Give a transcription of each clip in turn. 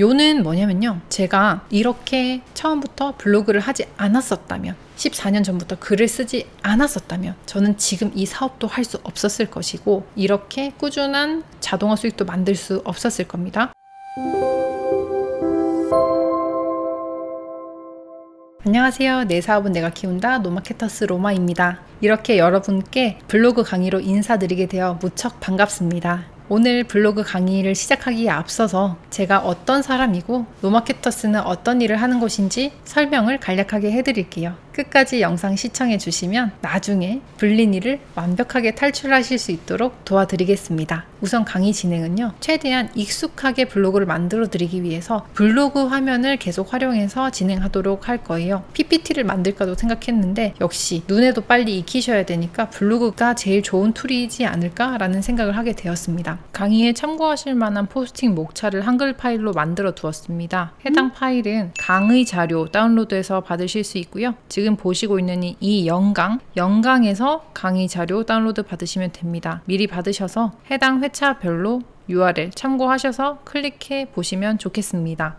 요는 뭐냐면요. 제가 이렇게 처음부터 블로그를 하지 않았었다면 14년 전부터 글을 쓰지 않았었다면 저는 지금 이 사업도 할 수 없었을 것이고 이렇게 꾸준한 자동화 수익도 만들 수 없었을 겁니다. 안녕하세요. 내 사업은 내가 키운다. 노마케터스 로마입니다. 이렇게 여러분께 블로그 강의로 인사드리게 되어 무척 반갑습니다. 오늘 블로그 강의를 시작하기에 앞서서 제가 어떤 사람이고 노마케터스는 어떤 일을 하는 곳인지 설명을 간략하게 해드릴게요. 끝까지 영상 시청해 주시면 나중에 불린 일을 완벽하게 탈출하실 수 있도록 도와드리겠습니다. 우선 강의 진행은요. 최대한 익숙하게 블로그를 만들어 드리기 위해서 블로그 화면을 계속 활용해서 진행하도록 할 거예요. PPT를 만들까도 생각했는데 역시 눈에도 빨리 익히셔야 되니까 블로그가 제일 좋은 툴이지 않을까라는 생각을 하게 되었습니다. 강의에 참고하실 만한 포스팅 목차를 한글 파일로 만들어 두었습니다. 해당 파일은 강의 자료 다운로드해서 받으실 수 있고요. 지금 보시고 있는 이- 이 영강, 영강에서 강의 자료 다운로드 받으시면 됩니다. 미리 받으셔서 해당 회차별로 URL 참고하셔서 클릭해 보시면 좋겠습니다.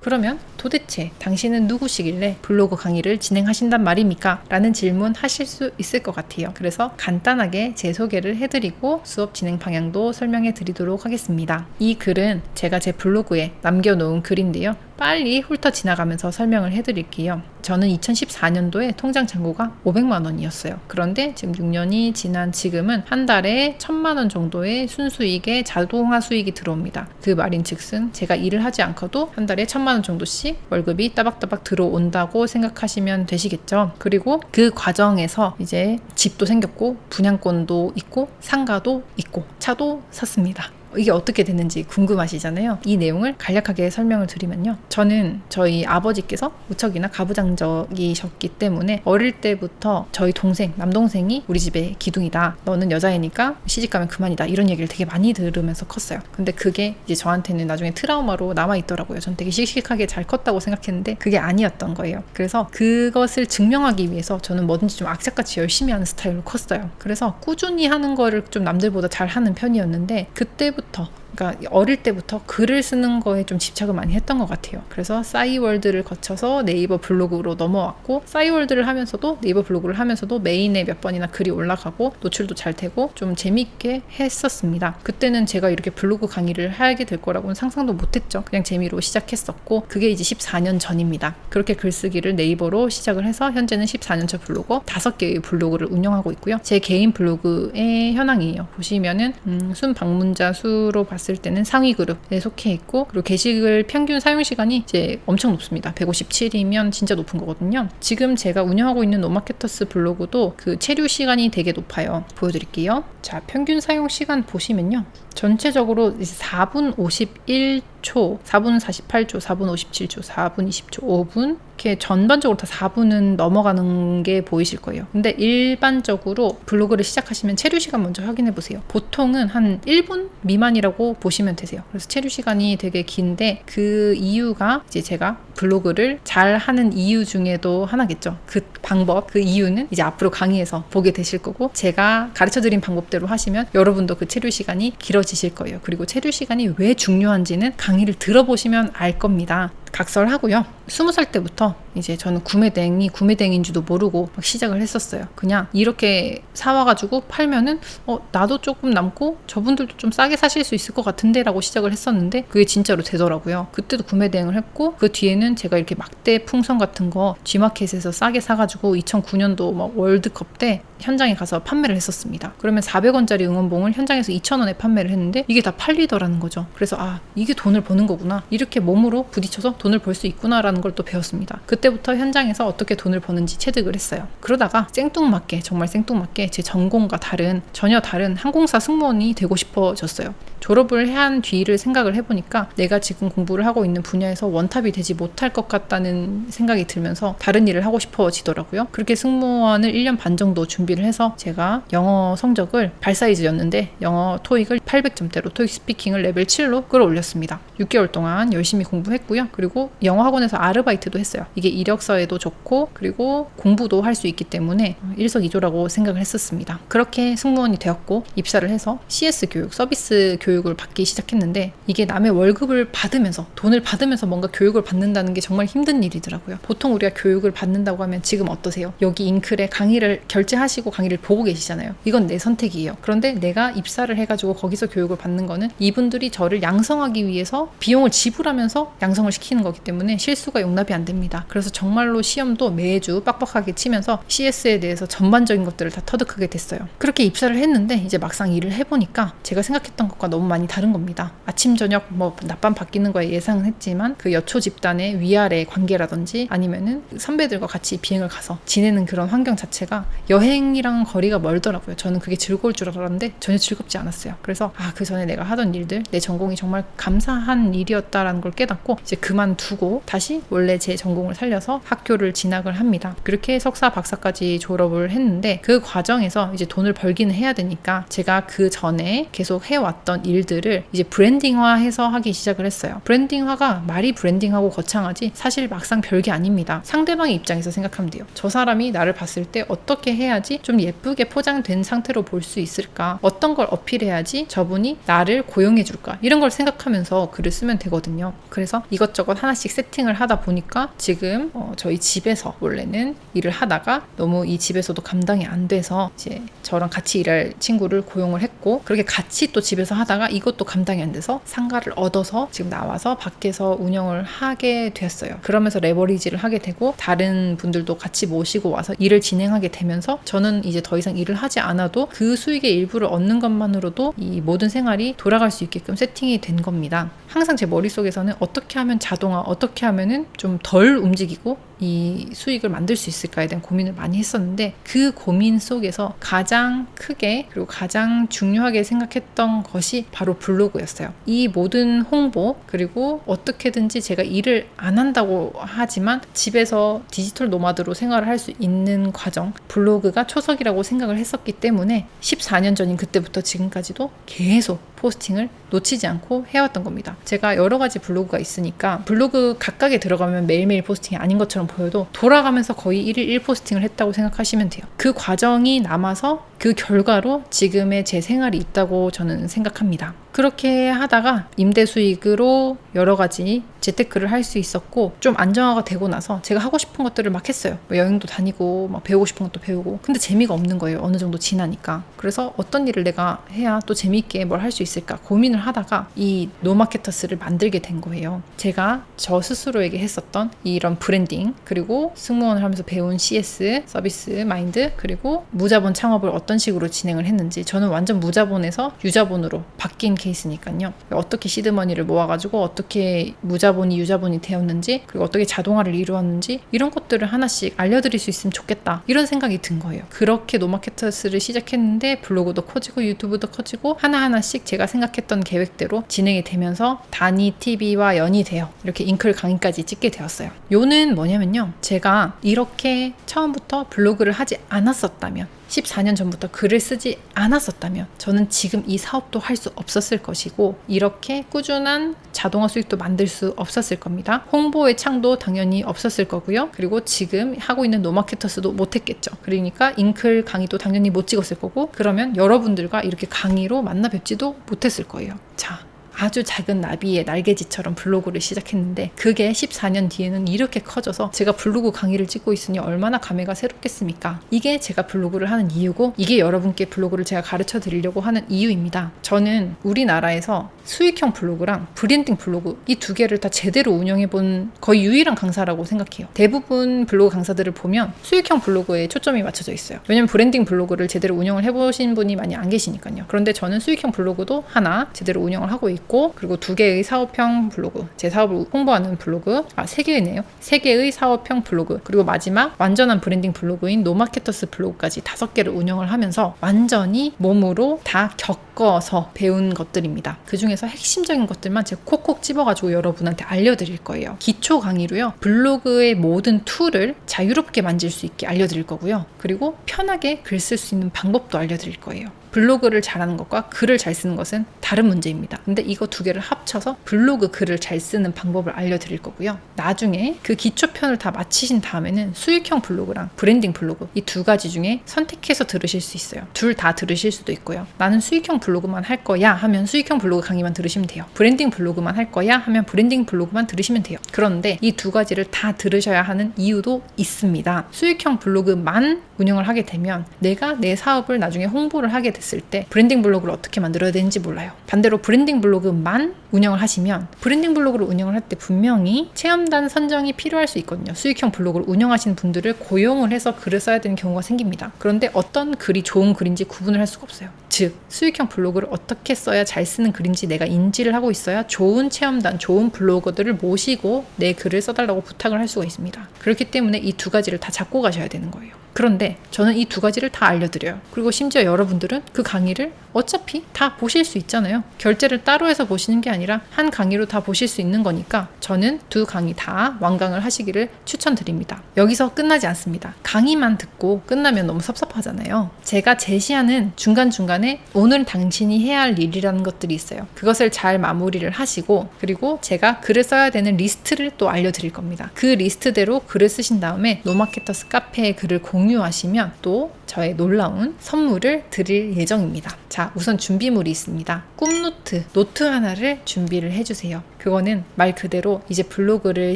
그러면 도대체 당신은 누구시길래 블로그 강의를 진행하신단 말입니까? 라는 질문 하실 수 있을 것 같아요. 그래서 간단하게 제 소개를 해드리고 수업 진행 방향도 설명해 드리도록 하겠습니다. 이 글은 제가 제 블로그에 남겨놓은 글인데요. 빨리 훑어 지나가면서 설명을 해드릴게요. 저는 2014년도에 통장 잔고가 500만 원이었어요. 그런데 지금 6년이 지난 지금은 한 달에 1000만 원 정도의 순수익에 자동화 수익이 들어옵니다. 그 말인즉슨 제가 일을 하지 않고도 한 달에 1000만 원 정도씩 월급이 따박따박 들어온다고 생각하시면 되시겠죠. 그리고 그 과정에서 이제 집도 생겼고 분양권도 있고 상가도 있고 차도 샀습니다. 이게 어떻게 됐는지 궁금하시잖아요. 이 내용을 간략하게 설명을 드리면요. 저는 저희 아버지께서 무척이나 가부장적이셨기 때문에 어릴 때부터 저희 동생, 남동생이 우리 집의 기둥이다. 너는 여자애니까 시집가면 그만이다. 이런 얘기를 되게 많이 들으면서 컸어요. 근데 그게 이제 저한테는 나중에 트라우마로 남아있더라고요. 전 되게 씩씩하게 잘 컸다고 생각했는데 그게 아니었던 거예요. 그래서 그것을 증명하기 위해서 저는 뭐든지 좀 악착같이 열심히 하는 스타일로 컸어요. 그래서 꾸준히 하는 거를 좀 남들보다 잘 하는 편이었는데 그때부터 때부터 그러니까 어릴 때부터 글을 쓰는 거에 좀 집착을 많이 했던 것 같아요. 그래서 싸이월드를 거쳐서 네이버 블로그로 넘어왔고 싸이월드를 하면서도 네이버 블로그를 하면서도 메인에 몇 번이나 글이 올라가고 노출도 잘 되고 좀 재밌게 했었습니다. 그때는 제가 이렇게 블로그 강의를 하게 될 거라고는 상상도 못했죠. 그냥 재미로 시작했었고 그게 이제 14년 전입니다. 그렇게 글쓰기를 네이버로 시작을 해서 현재는 14년차 블로거 5개의 블로그를 운영하고 있고요. 제 개인 블로그의 현황이에요. 보시면은 음, 순 방문자 수로 봤을 때는 상위 그룹에 속해 있고 그리고 게시글 평균 사용 시간이 이제 엄청 높습니다. 157이면 진짜 높은 거거든요. 지금 제가 운영하고 있는 노마케터스 블로그도 그 체류 시간이 되게 높아요. 보여드릴게요. 자, 평균 사용 시간 보시면요. 전체적으로 이제 4분 51초, 4분 48초, 4분 57초, 4분 20초, 5분 이렇게 전반적으로 다 4분은 넘어가는 게 보이실 거예요. 근데 일반적으로 블로그를 시작하시면 체류 시간 먼저 확인해 보세요. 보통은 한 1분 미만이라고 보시면 되세요. 그래서 체류 시간이 되게 긴데 그 이유가 이제 제가 블로그를 잘 하는 이유 중에도 하나겠죠. 그 방법, 그 이유는 이제 앞으로 강의에서 보게 되실 거고 제가 가르쳐 드린 방법대로 하시면 여러분도 그 체류 시간이 길어지실 거예요. 그리고 체류 시간이 왜 중요한지는 강의를 들어보시면 알 겁니다. 각설하고요. 스무 살 때부터 이제 저는 구매댕이 구매댕인지도 모르고 막 시작을 했었어요. 그냥 이렇게 사와가지고 팔면은 어 나도 조금 남고 저분들도 좀 싸게 사실 수 있을 것 같은데라고 시작을 했었는데 그게 진짜로 되더라고요. 그때도 구매대행을 했고 그 뒤에는 제가 이렇게 막대 풍선 같은 거 G마켓에서 싸게 사가지고 2009년도 막 월드컵 때 현장에 가서 판매를 했었습니다. 그러면 400원짜리 응원봉을 현장에서 2,000원에 판매를 했는데 이게 다 팔리더라는 거죠. 그래서 아 이게 돈을 버는 거구나. 이렇게 몸으로 부딪혀서 돈을 벌 수 있구나라는 걸 또 배웠습니다. 그때부터 현장에서 어떻게 돈을 버는지 체득을 했어요. 그러다가 생뚱맞게 정말 생뚱맞게 제 전공과 다른 전혀 다른 항공사 승무원이 되고 싶어졌어요. 졸업을 한 뒤를 생각을 해보니까 내가 지금 공부를 하고 있는 분야에서 원탑이 되지 못할 것 같다는 생각이 들면서 다른 일을 하고 싶어지더라고요. 그렇게 승무원을 1년 반 정도 준비를 해서 제가 영어 성적을 발사이즈였는데 영어 토익을 800점대로 토익 스피킹을 레벨 7로 끌어올렸습니다. 6개월 동안 열심히 공부했고요. 그리고 영어 학원에서 아르바이트도 했어요. 이게 이력서에도 좋고 그리고 공부도 할 수 있기 때문에 일석이조라고 생각을 했었습니다. 그렇게 승무원이 되었고 입사를 해서 CS 교육, 서비스 교육 교육을 받기 시작했는데 이게 남의 월급을 받으면서 돈을 받으면서 뭔가 교육을 받는다는 게 정말 힘든 일이더라고요. 보통 우리가 교육을 받는다고 하면 지금 어떠세요? 여기 잉클에 강의를 결제하시고 강의를 보고 계시잖아요. 이건 내 선택이에요. 그런데 내가 입사를 해가지고 거기서 교육을 받는 거는 이분들이 저를 양성하기 위해서 비용을 지불하면서 양성을 시키는 거기 때문에 실수가 용납이 안 됩니다. 그래서 정말로 시험도 매주 빡빡하게 치면서 CS에 대해서 전반적인 것들을 다 터득하게 됐어요. 그렇게 입사를 했는데 이제 막상 일을 해보니까 제가 생각했던 것과 너무 많이 다른 겁니다. 아침 저녁 뭐 낮밤 바뀌는 거에 예상은 했지만 그 여초 집단의 위아래 관계라든지 아니면은 선배들과 같이 비행을 가서 지내는 그런 환경 자체가 여행이랑 거리가 멀더라고요. 저는 그게 즐거울 줄 알았는데 전혀 즐겁지 않았어요. 그래서 아 그 전에 내가 하던 일들 내 전공이 정말 감사한 일이었다라는 걸 깨닫고 이제 그만두고 다시 원래 제 전공을 살려서 학교를 진학을 합니다. 그렇게 석사 박사까지 졸업을 했는데 그 과정에서 이제 돈을 벌기는 해야 되니까 제가 그 전에 계속 해왔던 일들을 이제 브랜딩화해서 하기 시작을 했어요. 브랜딩화가 말이 브랜딩하고 거창하지 사실 막상 별게 아닙니다. 상대방의 입장에서 생각하면 돼요. 저 사람이 나를 봤을 때 어떻게 해야지 좀 예쁘게 포장된 상태로 볼 수 있을까? 어떤 걸 어필해야지 저분이 나를 고용해 줄까? 이런 걸 생각하면서 글을 쓰면 되거든요. 그래서 이것저것 하나씩 세팅을 하다 보니까 지금 어, 저희 집에서 원래는 일을 하다가 너무 이 집에서도 감당이 안 돼서 이제 저랑 같이 일할 친구를 고용을 했고 그렇게 같이 또 집에서 하다가 이것도 감당이 안 돼서 상가를 얻어서 지금 나와서 밖에서 운영을 하게 됐어요. 그러면서 레버리지를 하게 되고 다른 분들도 같이 모시고 와서 일을 진행하게 되면서 저는 이제 더 이상 일을 하지 않아도 그 수익의 일부를 얻는 것만으로도 이 모든 생활이 돌아갈 수 있게끔 세팅이 된 겁니다. 항상 제 머릿속에서는 어떻게 하면 자동화, 어떻게 하면은 좀 덜 움직이고 이 수익을 만들 수 있을까에 대한 고민을 많이 했었는데 그 고민 속에서 가장 크게 그리고 가장 중요하게 생각했던 것이 바로 블로그였어요. 이 모든 홍보 그리고 어떻게든지 제가 일을 안 한다고 하지만 집에서 디지털 노마드로 생활을 할 수 있는 과정 블로그가 초석이라고 생각을 했었기 때문에 14년 전인 그때부터 지금까지도 계속 포스팅을 놓치지 않고 해왔던 겁니다. 제가 여러 가지 블로그가 있으니까 블로그 각각에 들어가면 매일매일 포스팅이 아닌 것처럼 보여도 돌아가면서 거의 1일 1포스팅을 했다고 생각하시면 돼요. 그 과정이 남아서 그 결과로 지금의 제 생활이 있다고 저는 생각합니다. 그렇게 하다가 임대 수익으로 여러 가지 재테크를 할 수 있었고 좀 안정화가 되고 나서 제가 하고 싶은 것들을 막 했어요. 뭐 여행도 다니고 막 배우고 싶은 것도 배우고 근데 재미가 없는 거예요. 어느 정도 지나니까. 그래서 어떤 일을 내가 해야 또 재미있게 뭘 할 수 있을까 고민을 하다가 이 노마케터스를 만들게 된 거예요. 제가 저 스스로에게 했었던 이런 브랜딩 그리고 승무원을 하면서 배운 CS 서비스 마인드 그리고 무자본 창업을 어떤 식으로 진행을 했는지 저는 완전 무자본에서 유자본으로 바뀐 케이스니까요. 어떻게 시드머니를 모아가지고 어떻게 무자본이 유자본이 되었는지 그리고 어떻게 자동화를 이루었는지 이런 것들을 하나씩 알려드릴 수 있으면 좋겠다 이런 생각이 든 거예요. 그렇게 노마케터스를 시작했는데 블로그도 커지고 유튜브도 커지고 하나하나씩 제가 생각했던 계획대로 진행이 되면서 단위 TV와 연이 되어 이렇게 잉클 강의까지 찍게 되었어요. 요는 뭐냐면요. 제가 이렇게 처음부터 블로그를 하지 않았었다면 14년 전부터 글을 쓰지 않았었다면 저는 지금 이 사업도 할 수 없었을 것이고 이렇게 꾸준한 자동화 수익도 만들 수 없었을 겁니다. 홍보의 창도 당연히 없었을 거고요. 그리고 지금 하고 있는 노마케터스도 못했겠죠. 그러니까 잉클 강의도 당연히 못 찍었을 거고 그러면 여러분들과 이렇게 강의로 만나 뵙지도 못했을 거예요. 자, 아주 작은 나비의 날개짓처럼 블로그를 시작했는데 그게 14년 뒤에는 이렇게 커져서 제가 블로그 강의를 찍고 있으니 얼마나 감회가 새롭겠습니까? 이게 제가 블로그를 하는 이유고 이게 여러분께 블로그를 제가 가르쳐 드리려고 하는 이유입니다. 저는 우리나라에서 수익형 블로그랑 브랜딩 블로그 이 두 개를 다 제대로 운영해 본 거의 유일한 강사라고 생각해요. 대부분 블로그 강사들을 보면 수익형 블로그에 초점이 맞춰져 있어요. 왜냐면 브랜딩 블로그를 제대로 운영을 해보신 분이 많이 안 계시니까요. 그런데 저는 수익형 블로그도 하나 제대로 운영을 하고 있고 있고 그리고 두 개의 사업형 블로그 제 사업을 홍보하는 블로그. 아 세 개네요. 세 개의 사업형 블로그. 그리고 마지막 완전한 브랜딩 블로그인 노마케터스 블로그까지 다섯 개를 운영을 하면서 완전히 몸으로 다 겪 어서 배운 것들입니다 그 중에서 핵심적인 것들만 제가 콕콕 집어가지고 여러분한테 알려드릴 거예요 기초 강의로요 블로그의 모든 툴을 자유롭게 만질 수 있게 알려드릴 거고요 그리고 편하게 글 쓸 수 있는 방법도 알려드릴 거예요 블로그를 잘하는 것과 글을 잘 쓰는 것은 다른 문제입니다. 근데 이거 두 개를 합쳐서 블로그 글을 잘 쓰는 방법을 알려드릴 거고요. 나중에 그 기초편을 다 마치신 다음에는 수익형 블로그랑 브랜딩 블로그 이 두 가지 중에 선택해서 들으실 수 있어요. 둘 다 들으실 수도 있고요. 나는 수익형 블로그만 할 거야 하면 수익형 블로그 강의만 들으시면 돼요. 브랜딩 블로그만 할 거야 하면 브랜딩 블로그만 들으시면 돼요. 그런데 이 두 가지를 다 들으셔야 하는 이유도 있습니다. 수익형 블로그만 운영을 하게 되면 내가 내 사업을 나중에 홍보를 하게 됐을 때 브랜딩 블로그를 어떻게 만들어야 되는지 몰라요. 반대로 브랜딩 블로그만 운영을 하시면 브랜딩 블로그를 운영을 할 때 분명히 체험단 선정이 필요할 수 있거든요. 수익형 블로그를 운영하시는 분들을 고용을 해서 글을 써야 되는 경우가 생깁니다. 그런데 어떤 글이 좋은 글인지 구분을 할 수가 없어요. 즉, 수익형 블로그를 어떻게 써야 잘 쓰는 글인지 내가 인지를 하고 있어야 좋은 체험단, 좋은 블로거들을 모시고 내 글을 써달라고 부탁을 할 수가 있습니다. 그렇기 때문에 이 두 가지를 다 잡고 가셔야 되는 거예요. 그런데 저는 이 두 가지를 다 알려드려요. 그리고 심지어 여러분들은 그 강의를 어차피 다 보실 수 있잖아요. 결제를 따로 해서 보시는 게 아니라 한 강의로 다 보실 수 있는 거니까 저는 두 강의 다 완강을 하시기를 추천드립니다. 여기서 끝나지 않습니다. 강의만 듣고 끝나면 너무 섭섭하잖아요. 제가 제시하는 중간중간에 오늘 당신이 해야 할 일이라는 것들이 있어요. 그것을 잘 마무리를 하시고 그리고 제가 글을 써야 되는 리스트를 또 알려드릴 겁니다. 그 리스트대로 글을 쓰신 다음에 노마케터스 카페에 글을 공유 하시면 또 저의 놀라운 선물을 드릴 예정입니다. 자, 우선 준비물이 있습니다. 꿈노트, 노트 하나를 준비를 해주세요. 그거는 말 그대로 이제 블로그를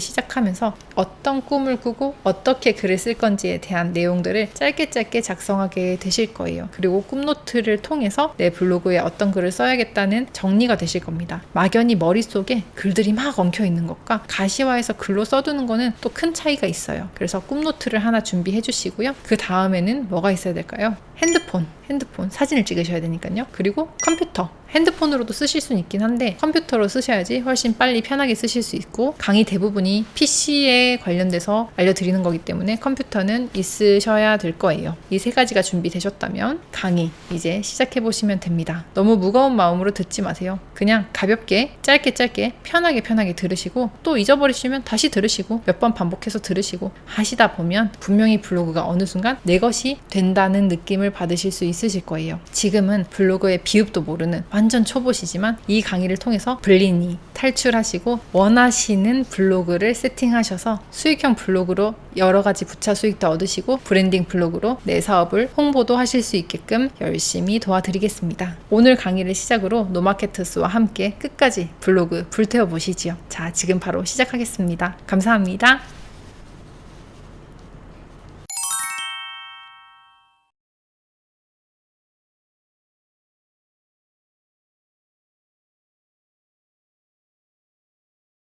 시작하면서 어떤 꿈을 꾸고 어떻게 글을 쓸 건지에 대한 내용들을 짧게 짧게 작성하게 되실 거예요. 그리고 꿈노트를 통해서 내 블로그에 어떤 글을 써야겠다는 정리가 되실 겁니다. 막연히 머릿속에 글들이 막 엉켜 있는 것과 가시화해서 글로 써두는 거는 또 큰 차이가 있어요. 그래서 꿈노트를 하나 준비해 주시고요. 그 다음에는 뭐가 있 어야 될까요? 핸드 폰, 핸드폰 사진을 찍으셔야 되니까요. 그리고 컴퓨터, 핸드폰으로도 쓰실 수는 있긴 한데 컴퓨터로 쓰셔야지 훨씬 빨리 편하게 쓰실 수 있고 강의 대부분이 PC에 관련돼서 알려드리는 거기 때문에 컴퓨터는 있으셔야 될 거예요. 이 세 가지가 준비되셨다면 강의 이제 시작해 보시면 됩니다. 너무 무거운 마음으로 듣지 마세요. 그냥 가볍게 짧게 짧게 편하게 편하게 들으시고 또 잊어버리시면 다시 들으시고 몇 번 반복해서 들으시고 하시다 보면 분명히 블로그가 어느 순간 내 것이 된다는 느낌을 받으 실 수 있으실 거예요. 지금은 블로그의 비읍도 모르는 완전 초보시지만 이 강의를 통해서 블린이 탈출하시고 원하시는 블로그를 세팅하셔서 수익형 블로그로 여러 가지 부차 수익도 얻으시고 브랜딩 블로그로 내 사업을 홍보도 하실 수 있게끔 열심히 도와드리겠습니다. 오늘 강의를 시작으로 노마케터스와 함께 끝까지 블로그 불태워 보시지요. 자, 지금 바로 시작하겠습니다. 감사합니다.